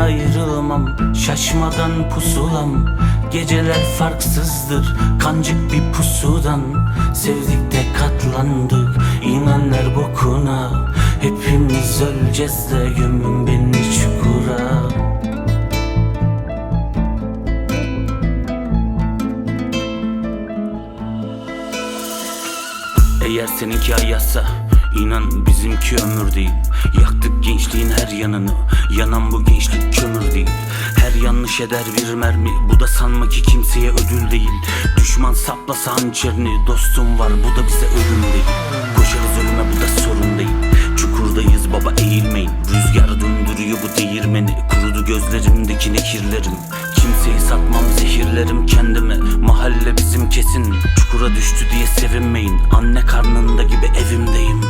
ayrılmam Şaşmadan pusulam. Geceler farksızdır Kancık bir pusudan. Sevdik de katlandık İnanlar bokuna Hepimiz öleceğiz de Gömün beni çukura. Eğer seninki ayazsa inan bizimki ömür değil. Yaktık gençliğin her yanını. Yanan bu gençlik kömür değil. Her yanlış eder bir mermi. Bu da sanma ki kimseye ödül değil. Düşman saplasa hançerini. Dostum var bu da bize ölüm değil. Koşarız ölüme bu da sorun değil. Çukurdayız baba eğilmeyin. Rüzgar döndürüyor bu değirmeni gözlerimdeki nekirlerim Kimseyi satmam zehirlerim kendime. Mahalle bizim kesin. Çukura düştü diye sevinmeyin. Anne karnında gibi evimdeyim.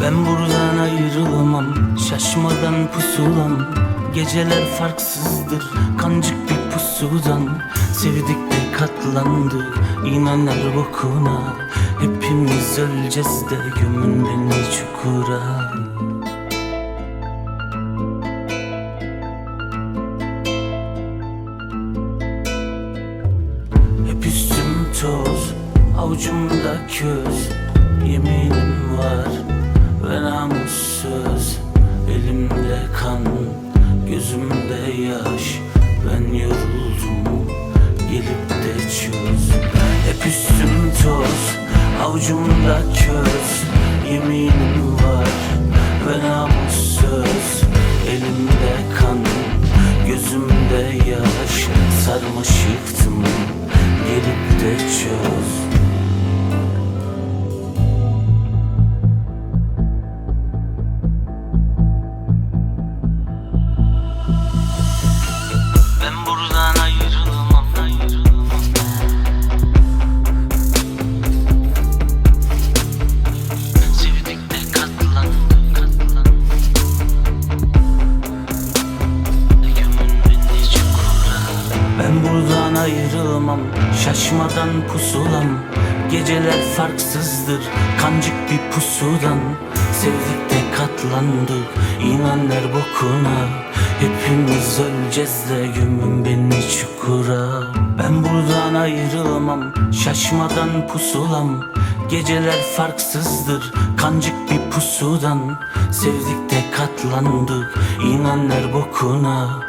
Ben buradan ayrılmam Şaşmadan pusulam. Geceler farksızdır. Kancık bir pusudan. Sevdik de katlandık İnanlar bokuna. Hepimiz öleceğiz de Gömün beni çukura avucumda köz Yeminim var ve namussuz. Elimde kan, gözümde yaş Ben yoruldum, gelip de çöz. Hep üstüm toz, avucumda köz Yeminim ayrılmam, şaşmadan pusulam. Geceler farksızdır, kancık bir pusudan. Sevdik de katlandık, inanlar bokuna. Hepimiz öleceğiz de gömün beni çukura. Ben buradan ayrılmam, şaşmadan pusulam. Geceler farksızdır, kancık bir pusudan. Sevdik de katlandık, inanlar bokuna.